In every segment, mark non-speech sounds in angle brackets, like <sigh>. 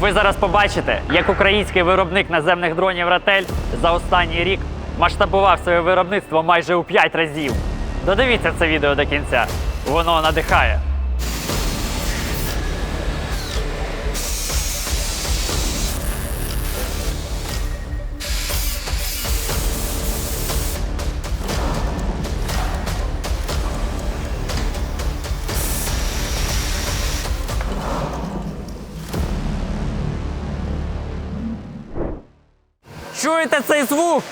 Ви зараз побачите, як український виробник наземних дронів Ратель за останній рік масштабував своє виробництво майже у 5 разів. Додивіться це відео до кінця. Воно надихає. Чуєте цей звук?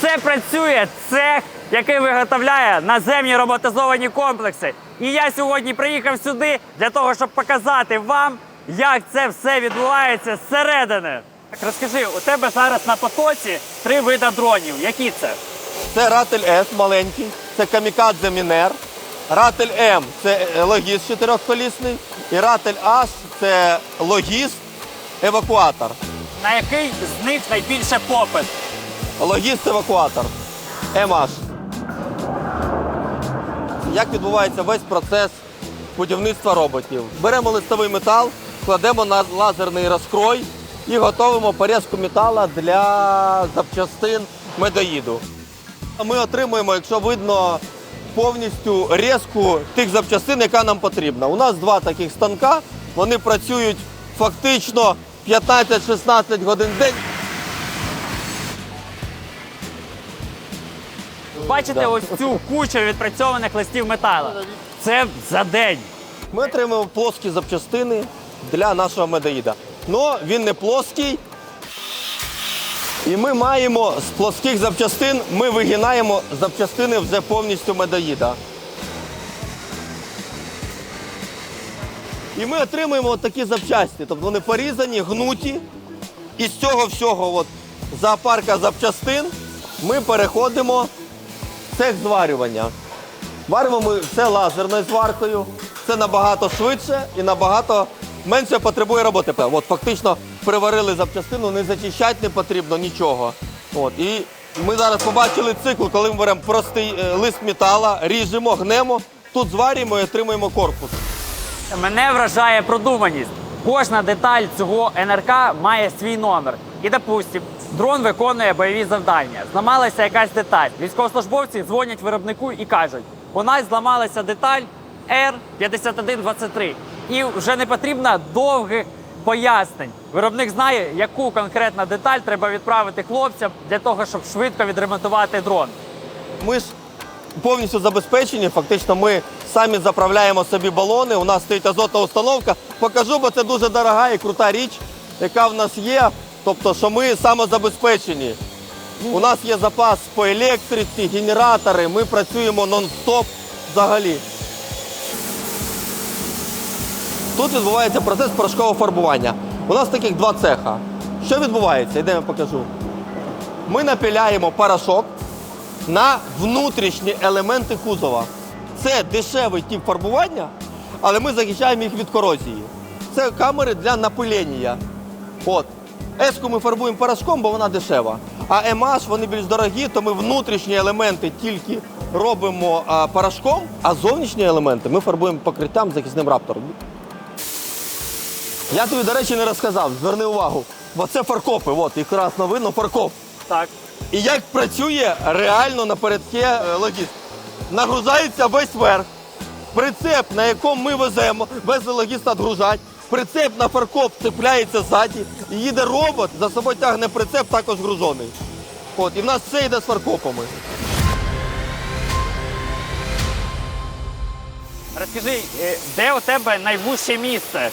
Це працює цех, який виготовляє наземні роботизовані комплекси. І я сьогодні приїхав сюди для того, щоб показати вам, як це все відбувається зсередини. Так, розкажи, у тебе зараз на потоці три вида дронів. Які це? Це Ратель С маленький, це Камікадзе Мінер. Ратель М це е, логіст чотирьохколісний. І Ратель H це логіст евакуатор. На який з них найбільше попит? Логіст евакуатор. МH. Як відбувається весь процес будівництва роботів? Беремо листовий метал, кладемо на лазерний розкрой і готуємо порізку металу для запчастин медоїду. Ми отримуємо, якщо видно, повністю різку тих запчастин, яка нам потрібна. У нас два таких станка, вони працюють фактично 15-16 годин в день. Бачите Да. ось цю кучу відпрацьованих листів металу. Це за день. Ми отримуємо плоскі запчастини для нашого медоїда. Но він не плоский. І ми маємо з плоских запчастин, ми вигинаємо запчастини вже повністю медоїда. І ми отримуємо от такі запчасті. Тобто вони порізані, гнуті. І з цього всього от, зоопарка запчастин ми переходимо в цех зварювання. Варимо ми все лазерною зваркою. Це набагато швидше і набагато менше потребує роботи. От фактично приварили запчастину, не зачищати не потрібно нічого. От, і ми зараз побачили цикл, коли ми беремо простий е, лист метала, ріжемо, гнемо, тут зварюємо і отримуємо корпус. Мене вражає продуманість. Кожна деталь цього НРК має свій номер. І, допустим, дрон виконує бойові завдання. Зламалася якась деталь. Військовослужбовці дзвонять виробнику і кажуть: у нас зламалася деталь R5123. І вже не потрібно довгих пояснень. Виробник знає, яку конкретну деталь треба відправити хлопцям для того, щоб швидко відремонтувати дрон. Ми повністю забезпечені. Фактично, ми самі заправляємо собі балони. У нас стоїть азотна установка. Покажу, бо це дуже дорога і крута річ, яка в нас є. Тобто, що ми самозабезпечені. У нас є запас по електриці, генератори. Ми працюємо нон-стоп взагалі. Тут відбувається процес порошкового фарбування. У нас таких два цеха. Що відбувається? Йдемо покажу. Ми напіляємо порошок на внутрішні елементи кузова. Це дешевий тип фарбування, але ми захищаємо їх від корозії. Це камери для напилення. От. Еску ми фарбуємо порошком, бо вона дешева. А емаш вони більш дорогі, то ми внутрішні елементи тільки робимо а, порошком, а зовнішні елементи ми фарбуємо покриттям захисним раптором. Я тобі, до речі, не розказав, зверни увагу. Бо це фаркопи, от, красно видно, фаркоп. Так. І як працює реально напередке е, логіст. Нагрузається весь верх, прицеп, на якому ми веземо, без логіста відгружать, прицеп на фаркоп цепляється ззаді, і їде робот, за собою тягне прицеп, також гружений. От, і в нас все йде з фаркопами. Розкажи, е, де у тебе найвужче місце?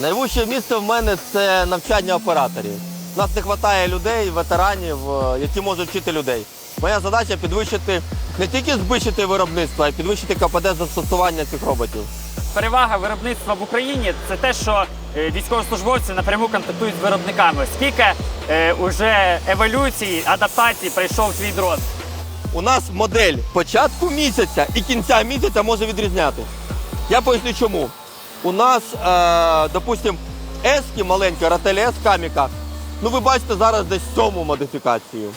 Найвище місце в мене це навчання операторів. У нас не вистачає людей, ветеранів, е, які можуть вчити людей. Моя задача підвищити не тільки збільшити виробництво, а й підвищити КПД застосування цих роботів. Перевага виробництва в Україні це те, що е, військовослужбовці напряму контактують з виробниками. Скільки е, уже еволюцій, адаптацій прийшов твій дрон? У нас модель початку місяця і кінця місяця може відрізняти. Я поясню чому. У нас, е, допустим, ески маленькі, ратель С каміка. Ну, ви бачите зараз десь сьому модифікацію.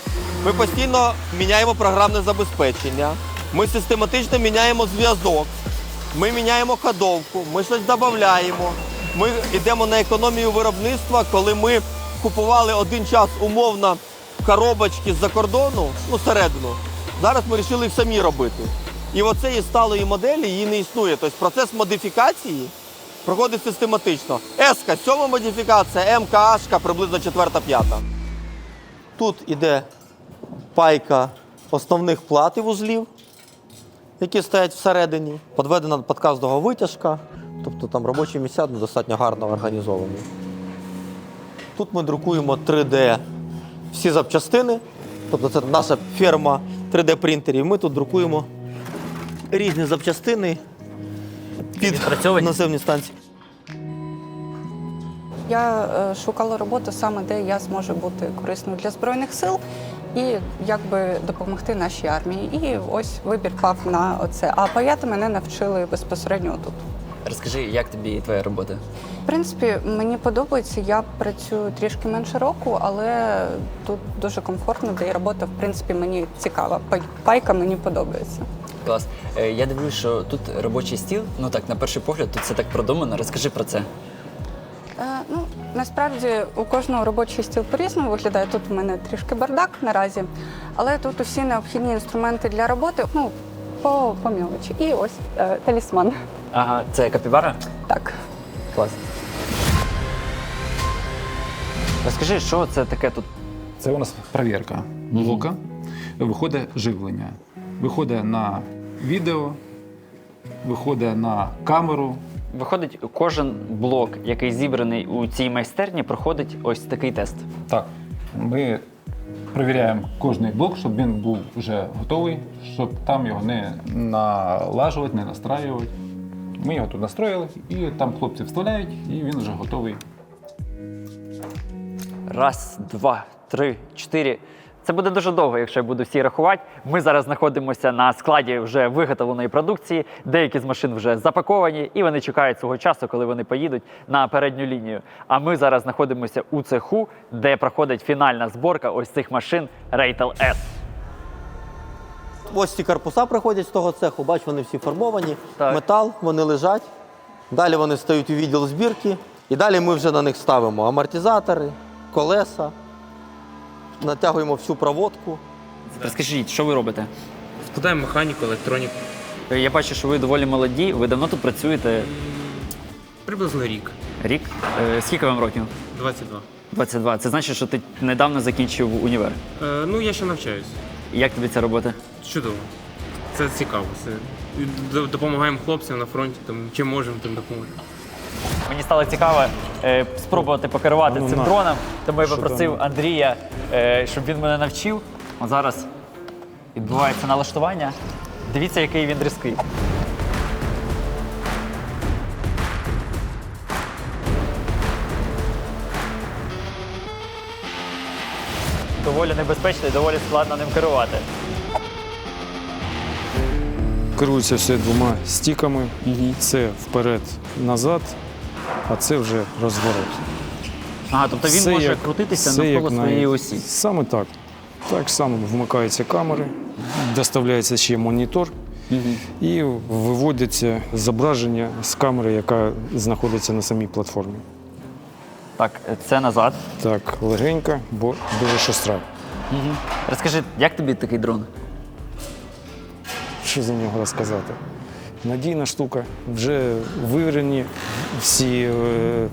Ми постійно міняємо програмне забезпечення, ми систематично міняємо зв'язок, ми міняємо ходовку, ми щось додаємо. Ми йдемо на економію виробництва, коли ми купували один час умовно коробочки з-за кордону, ну середину. Зараз ми вирішили їх самі робити. І оцеї сталої моделі її не існує. Тобто процес модифікації проходить систематично. С-ка, сьома модифікація, М-ка, приблизно четверта, п'ята. Тут іде пайка основних плат і вузлів, які стоять всередині. Подведена під витяжка, тобто там робочі місця достатньо гарно організовані. Тут ми друкуємо 3D всі запчастини, тобто це наша ферма 3D-принтерів. Ми тут друкуємо різні запчастини під Відпрацьовані? наземні станції. Я е, шукала роботу саме, де я зможу бути корисною для збройних сил і якби допомогти нашій армії. І ось вибір пав на оце. А паяти мене навчили безпосередньо тут. Розкажи, як тобі твоя робота? В принципі, мені подобається. Я працюю трішки менше року, але тут дуже комфортно, де і робота, в принципі, мені цікава. Пайка мені подобається. Клас. Е, Я дивлюсь, що тут робочий стіл. Ну так, на перший погляд, тут все так продумано. Розкажи про це. Е, ну, насправді у кожного робочий стіл по-різному виглядає. Тут у мене трішки бардак наразі, але тут усі необхідні інструменти для роботи, ну, по, по мілочі. І ось е, талісман. Ага, це капібара? Так. Клас. Розкажи, що це таке тут? Це у нас перевірка блока. Виходить живлення. Виходить на відео, виходить на камеру. Виходить, кожен блок, який зібраний у цій майстерні, проходить ось такий тест. Так, ми перевіряємо кожний блок, щоб він був вже готовий, щоб там його не налажувати, не настраювати. Ми його тут настроїли, і там хлопці вставляють, і він вже готовий. Раз, два, три, чотири. Це буде дуже довго, якщо я буду всі рахувати. Ми зараз знаходимося на складі вже виготовленої продукції. Деякі з машин вже запаковані, і вони чекають свого часу, коли вони поїдуть на передню лінію. А ми зараз знаходимося у цеху, де проходить фінальна зборка ось цих машин Raitel S. Ось ці корпуса приходять з того цеху, бач, вони всі формовані, Так. метал, вони лежать. Далі вони стають у відділ збірки. І далі ми вже на них ставимо амортизатори, колеса, натягуємо всю проводку. Розкажіть, що ви робите? Складаємо механіку, електроніку. Я бачу, що ви доволі молоді. Ви давно тут працюєте Приблизно рік. рік. Е, Скільки вам років? 22. 22. Це значить, що ти недавно закінчив універ. Е, ну, я ще навчаюсь. Як тобі ця робота? Чудово. Це цікаво. Це... Допомагаємо хлопцям на фронті, тому чим можемо, тим допоможемо. Мені стало цікаво е, спробувати покерувати цим дроном, тому я попросив Андрія, е, щоб він мене навчив. От зараз відбувається налаштування. Дивіться, який він різкий. Доволі небезпечно і доволі складно ним керувати. Керується все двома стіками. Це вперед-назад, а це вже розворот. Ага, тобто він Все може як- крутитися навколо на- своєї осі. Саме так. Так само вмикаються камери, доставляється ще монітор і виводиться зображення з камери, яка знаходиться на самій платформі. Так, це назад. Так, легенько, бо дуже шостра. Розкажи, як тобі такий дрон? Що за нього розказати? Надійна штука, вже вивірені всі е,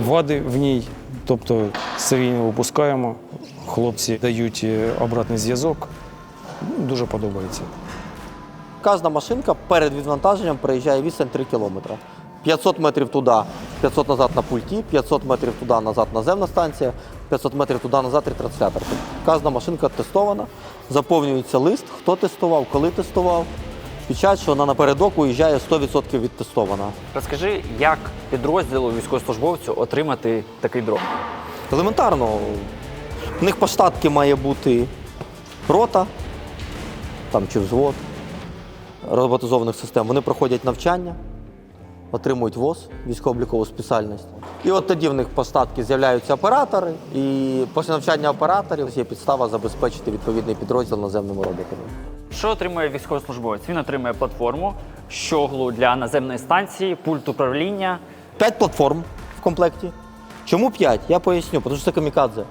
вади в ній. Тобто серійно випускаємо, хлопці дають е, обратний зв'язок. Дуже подобається. Кожна машинка перед відвантаженням проїжджає відстань 3 кілометри. 500 метрів туди, 500 назад на пульті, 500 метрів туди назад наземна станція, 500 метрів туди назад ретранслятор. Тобто Кожна машинка тестована, заповнюється лист, хто тестував, коли тестував. Печать, що вона напередок уїжджає 100% відтестована. Розкажи, як підрозділу військовослужбовцю отримати такий дрон? Елементарно, в них по штатки має бути рота там, чи взвод роботизованих систем. Вони проходять навчання, отримують ВОЗ, військово-облікову спеціальність. І от тоді в них по штатки з'являються оператори, і після навчання операторів є підстава забезпечити відповідний підрозділ наземними роботами. Що отримує військовослужбовець? Він отримує платформу, щоглу для наземної станції, пульт управління, 5 платформ в комплекті. Чому 5? Я поясню, тому що це камікадзе.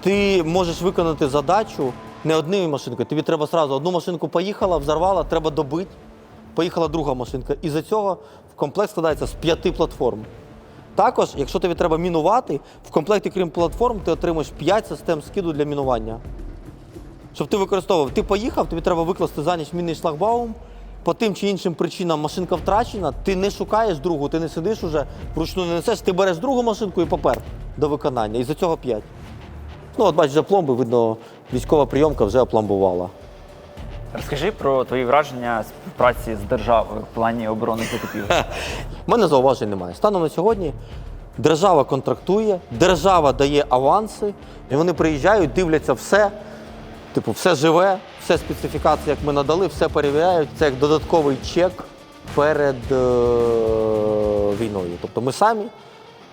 Ти можеш виконати задачу не однією машинкою. Тобі треба сразу одну машинку поїхала, взорвала, треба добити. Поїхала друга машинка. І за цього в комплект складається з п'яти платформ. Також, якщо тобі треба мінувати, в комплекті, крім платформ, ти отримуєш 5 систем скиду для мінування. Щоб ти використовував, ти поїхав, тобі треба викласти за ніч мінний шлагбаум. По тим чи іншим причинам машинка втрачена, ти не шукаєш другу, ти не сидиш уже, вручну не несеш, ти береш другу машинку і попер до виконання. І за цього 5. Ну, от бачиш, вже пломби, видно, військова прийомка вже опломбувала. Розкажи про твої враження співпраці з державою в плані оборони закупівель. <laughs> У мене зауважень немає. Станом на сьогодні держава контрактує, держава дає аванси, і вони приїжджають, дивляться все. Типу, все живе, все специфікації, як ми надали, все перевіряють. Це як додатковий чек перед е- війною. Тобто ми самі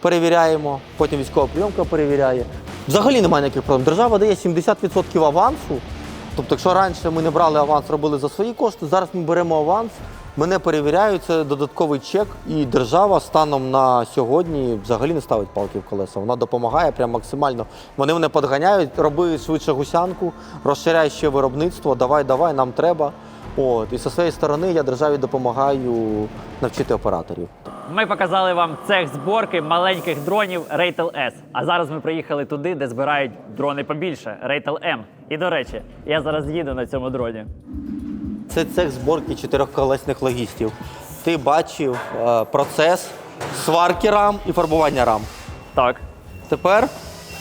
перевіряємо, потім військова прийомка перевіряє. Взагалі немає ніяких проблем. Держава дає 70% авансу. Тобто, якщо раніше ми не брали аванс, робили за свої кошти, зараз ми беремо аванс, мене перевіряють, це додатковий чек, і держава станом на сьогодні взагалі не ставить палки в колеса. Вона допомагає прям максимально. Вони мене подганяють, роби швидше гусянку, розширяй ще виробництво, давай, давай, нам треба. От. І зі своєї сторони я державі допомагаю навчити операторів. Ми показали вам цех зборки маленьких дронів Raytel S. А зараз ми приїхали туди, де збирають дрони побільше Raytel M. І до речі, я зараз їду на цьому дроні. Це цех зборки чотирьохколесних логістів. Ти бачив е, процес сварки рам і фарбування рам. Так. Тепер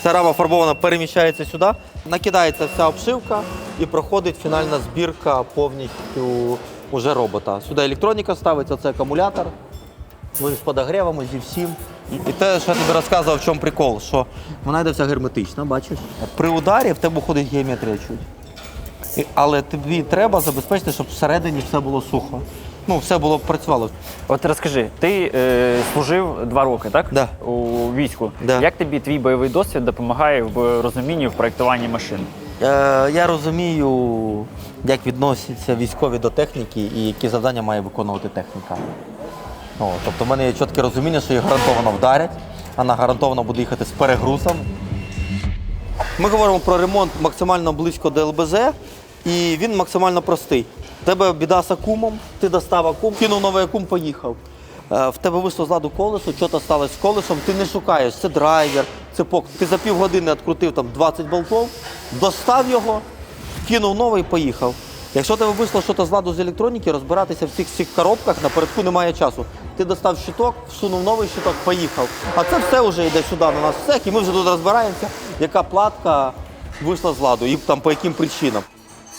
ця рама фарбована переміщається сюди, накидається вся обшивка і проходить фінальна збірка повністю уже робота. Сюди електроніка ставиться, це акумулятор. З подогрівами, зі всім. І те, що я тобі розказував, в чому прикол, що вона йде вся герметична, бачиш? При ударі в тебе ходить геометрія чуть. Але тобі треба забезпечити, щоб всередині все було сухо. Ну, все було працювало. От розкажи, ти е, служив два роки, так? Да. У війську. Да. Як тобі твій бойовий досвід допомагає в розумінні в проєктуванні машин? Е, я розумію, як відносяться військові до техніки і які завдання має виконувати техніка. О, тобто в мене є чітке розуміння, що їх гарантовано вдарять, вона гарантовано буде їхати з перегрузом. Ми говоримо про ремонт максимально близько до ЛБЗ, і він максимально простий. В тебе біда з акумом, ти достав акум, кинув новий акум, поїхав. Е, В тебе вийшло з ладу колесо, що-то сталося з колесом, ти не шукаєш, це драйвер, це пок. Ти за півгодини відкрутив там 20 болтов, достав його, кинув новий і поїхав. Якщо тебе вийшло щось з ладу з електроніки, розбиратися в цих всіх коробках напередку немає часу. Ти достав щиток, всунув новий щиток, поїхав. А це все вже йде сюди на нас в цех, і ми вже тут розбираємося, яка платка вийшла з ладу і там по яким причинам.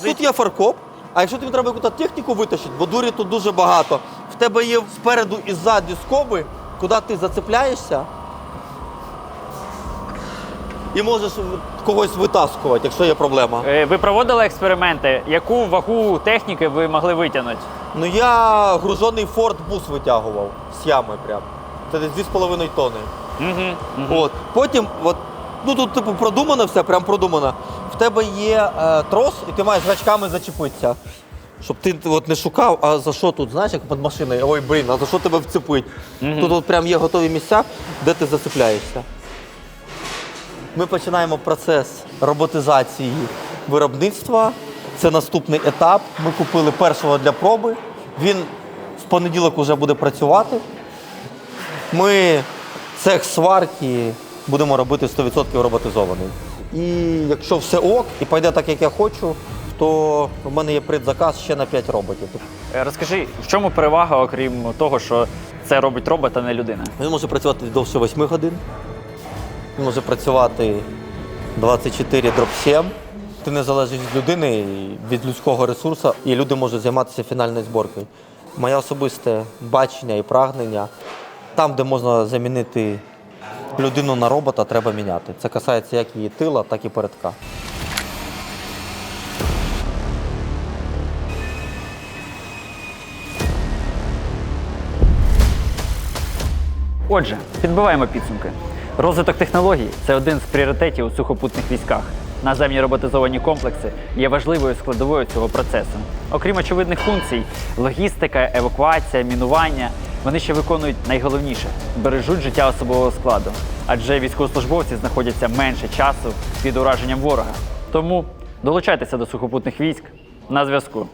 Тут є фаркоп, а якщо тобі треба якусь техніку витащити, бо дурі тут дуже багато, в тебе є спереду і ззаді скоби, куди ти зацепляєшся і можеш когось витаскувати, якщо є проблема. Е, ви проводили експерименти? Яку вагу техніки ви могли витягнути? Ну я гружений Форд бус витягував з ями прям. Це десь 2,5 тонни. Угу. От. Потім, от, ну тут типу продумано все, прям продумано. В тебе є е, трос, і ти маєш гачками зачепитися. Щоб ти от не шукав, а за що тут, знаєш, як під машиною, ой, блін, а за що тебе вцепить? Тут от прям є готові місця, де ти зацепляєшся. Ми починаємо процес роботизації виробництва. Це наступний етап. Ми купили першого для проби. Він в понеділок вже буде працювати. Ми цех сварки будемо робити 100% роботизований. І якщо все ок і пойде так, як я хочу, то в мене є предзаказ ще на 5 роботів. Е, Розкажи, в чому перевага, окрім того, що це робить робот, а не людина? Він може працювати довше 8 годин. Він може працювати 24 дроб 7. Ти не залежиш від людини, від людського ресурсу, і люди можуть займатися фінальною зборкою. Моє особисте бачення і прагнення там, де можна замінити людину на робота, треба міняти. Це касається як її тила, так і передка. Отже, підбиваємо підсумки. Розвиток технологій це один з пріоритетів у сухопутних військах. Наземні роботизовані комплекси є важливою складовою цього процесу. Окрім очевидних функцій, логістика, евакуація, мінування Вони ще виконують найголовніше бережуть життя особового складу, адже військовослужбовці знаходяться менше часу під ураженням ворога. Тому долучайтеся до сухопутних військ на зв'язку.